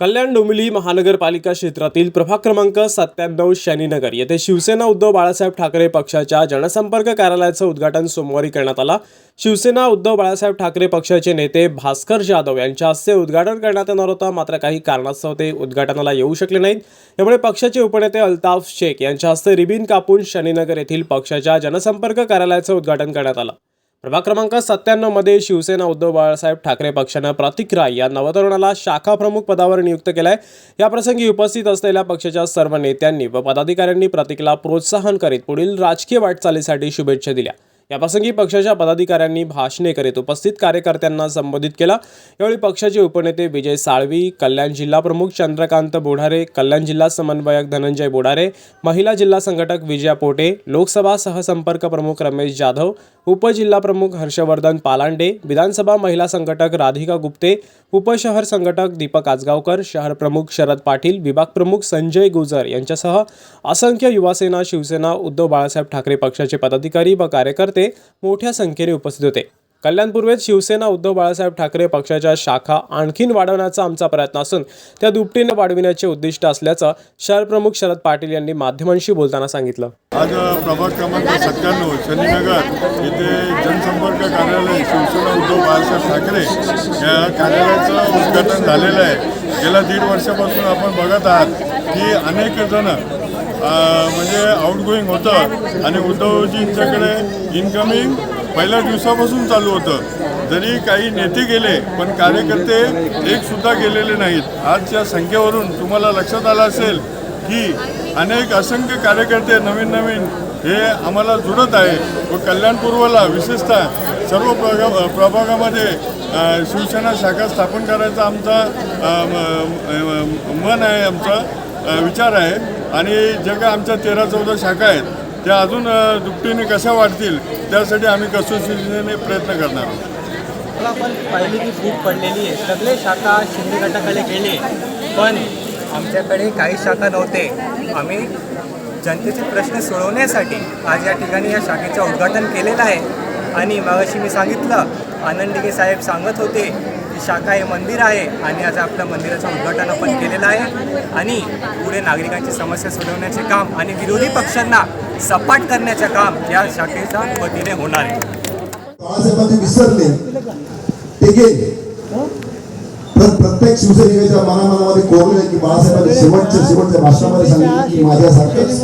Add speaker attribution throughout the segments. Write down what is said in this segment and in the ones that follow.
Speaker 1: कल्याण डोंबिवली महानगरपालिका क्षेत्रातील प्रभाग क्रमांक सत्त्याण्णव शनीनगर येथे शिवसेना उद्धव बाळासाहेब ठाकरे पक्षाच्या जनसंपर्क कार्यालयाचं उद्घाटन सोमवारी करण्यात आला. शिवसेना उद्धव बाळासाहेब ठाकरे पक्षाचे नेते भास्कर जाधव यांच्या हस्ते उद्घाटन करण्यात येणार होतं. मात्र काही कारणास्तव ते उद्घाटनाला येऊ शकले नाहीत. यामुळे पक्षाचे उपनेते अल्ताफ शेख यांच्या हस्ते रिबीन कापून शनीनगर येथील पक्षाच्या जनसंपर्क कार्यालयाचं उद्घाटन करण्यात आलं. प्रभाग क्रमांक सत्त्याण्णवमध्ये शिवसेना उद्धव बाळासाहेब ठाकरे पक्षानं प्रतीक राय या नवतरुणाला शाखा प्रमुख पदावर नियुक्त केलाय. याप्रसंगी उपस्थित असलेल्या पक्षाच्या सर्व नेत्यांनी व पदाधिकाऱ्यांनी प्रतीकला प्रोत्साहन करीत पुढील राजकीय वाटचालीसाठी शुभेच्छा दिल्या. याप्रसंगी पक्षाच्या पदाधिकाऱ्यांनी भाषणे करीत उपस्थित कार्यकर्त्यांना संबोधित केला. यावेळी पक्षाचे उपनेते विजय साळवी कल्याण जिल्हा प्रमुख चंद्रकांत बोढारे कल्याण जिल्हा समन्वयक धनंजय बोढारे महिला जिल्हा संघटक विजया पोटे लोकसभा सहसंपर्क प्रमुख रमेश जाधव उपजिल्हा प्रमुख हर्षवर्धन पालांडे विधानसभा महिला संघटक राधिका गुप्ते उपशहर संघटक दीपक आजगावकर शहर प्रमुख शरद पाटील विभाग प्रमुख संजय गुजर यांच्यासह असंख्य युवासेना शिवसेना उद्धव बाळासाहेब ठाकरे पक्षाचे पदाधिकारी व कार्यकर्ते मोठ्या संख्येने उपस्थित होते. कल्याण पूर्वेत शिवसेना उद्धव बाळासाहेब ठाकरे पक्षाच्या शाखा आणखीन वाढवण्याचा आमचा प्रयत्न असून त्या दुपटीने वाढविण्याचे उद्दिष्ट असल्याचं शहर प्रमुख शरद पाटील यांनी माध्यमांशी बोलताना सांगितलं.
Speaker 2: आज प्रभाग क्रमांक सत्त्याण्णव शनीनगर येथे जनसंपर्क कार्यालय शिवसेना उद्धव बाळासाहेब ठाकरे या कार्यालयाचं उद्घाटन झालेलं आहे. गेल्या दीड वर्षापासून आपण बघत आहात की अनेक जण म्हणजे आउटगोईंग होतं आणि उद्धवजींच्याकडे इन्कमिंग पहिल्या दिवसापासून चालू होतं. जरी काही नेते गेले पण कार्यकर्ते एकसुद्धा गेलेले नाहीत. आजच्या संख्येवरून तुम्हाला लक्षात आलं असेल की अनेक असंख्य कार्यकर्ते नवीन नवीन हे आम्हाला जुळत आहे. व कल्याण पूर्वला विशेषतः सर्व प्रगा प्रभागामध्ये शिवसेना शाखा स्थापन करायचा आमचा मन आहे आमचा विचार आहे. आणि जे काय आमच्या तेरा चौदा शाखा आहेत त्या अजून दुपटीने कशा वाढतील त्यासाठी आम्ही कसोशीने प्रयत्न करणार आहोत.
Speaker 3: आपण पहिली पाहिली की फूट पडलेली आहे. सगळे शाखा शिंदे गटाकडे गेले पण आमच्याकडे काही शाखा नव्हते. आम्ही जनतेचे प्रश्न सोडवण्यासाठी आज या ठिकाणी या शाखेचं उद्घाटन केलेलं आहे. आणि मगाशी मी सांगितलं आनंद साहेब सांगत होते शाखा हे मंदिर आहे आणि आज आपल्या मंदिराचं उद्घाटन आपण केलेलं आहे. आणि पुढे नागरिकांची समस्या सोडवण्याचे काम आणि विरोधी पक्षांना सपाट करण्याचे काम या शाखेच्या वतीने होणार आहे.
Speaker 4: बाळासाहेबांनी विसरले. ते गेले. प्रत्येक शिवसैनिकाच्या मनामनामध्ये कोरले की बाळासाहेबांनी शेवटच्या शेवटच्या भाषणामध्ये सांगितले की माझ्यासारखंच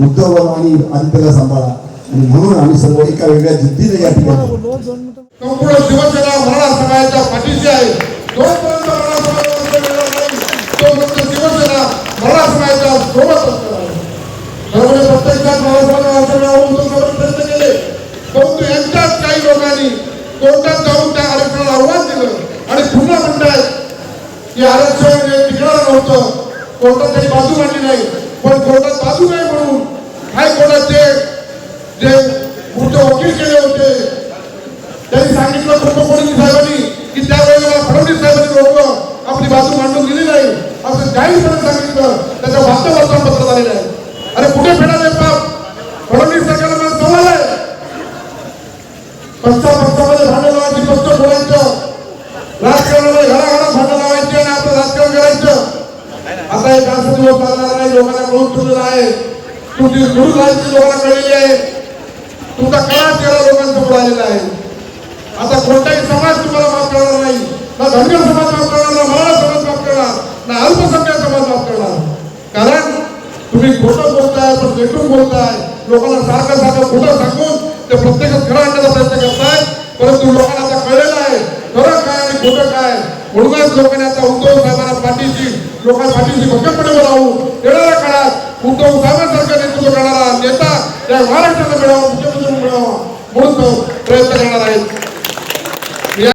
Speaker 4: उद्धव आणि आदित्यला सांभाळा. आणि म्हणून आम्ही सर्व एका वेगळ्या जिद्दीने या ठिकाणी
Speaker 5: संपूर्ण शिवसेना मराठा समाजाच्या पाठीशी आहे. जोपर्यंत मराठा तोपर्यंत शिवसेना मराठा समाजाच्या सोबत त्यामुळे प्रत्यक्षात मराठा समाजाला प्रयत्न केले. परंतु यांच्याच काही लोकांनी कोर्टात जाऊन त्या आरक्षणाला आव्हान दिलं आणि पुन्हा म्हणतायत की आरक्षण टिकणार नव्हतं. कोर्टात काही बाजू मांडली नाही. पण कोर्टात बाजू नाही म्हणून हायकोर्टाचे जे मोठे वकील केले होते. त्यांनी सांगितलं कुटुंब फडणवीस साहेबांनी की त्यावेळेला फडणवीस साहेबांनी लोक आपली बाजू मांडून दिली नाही. असं काही सांगितलं. त्याच्या वास्तव वर्तमानपत्र झालेलं आहे. अरे कुठे फेडाले पाप फडणवीस सरकारला मला सवाल आहे पक्षा पक्षामध्ये भांडण लावायची पक्ष बोलायचं. राजकारणामध्ये घराघरात भांडण लावायचे आणि आपलं राजकारण करायचं. आता एक जास्त दिवस चालणार नाही लोकांना कळून ठेवलेलं आहे. तुमची गुरु राहायची लोकांना कळलेली आहे. तुमचा काळा चेहरा लोकांसमोर आलेला आहे. आता कोणताही समाज तुम्हाला माफ करणार नाही. ना धनगर समाज माफ करणार ना मराठा समाज माफ करणार ना अल्पसंख्याक समाज माफ करणार. कारण तुम्ही खोटं बोलताय पण लेटून बोलताय. लोकांना सारखं सारखं खोटं सांगून ते प्रत्येकात खरं आणण्याचा प्रयत्न करताय. परंतु लोकांना आता कळलेलं आहे खरं काय आणि खोटं काय. म्हणूनच लोकांनी आता उद्धव साहेबांना पाठीशी लोकांना पाठीशी भक्कमपणे राहू येणाऱ्या काळात उद्धव साहेबांसारखं नेतृत्व करणारा नेता या महाराष्ट्राला मिळावा मुख्यमंत्री मिळावा म्हणून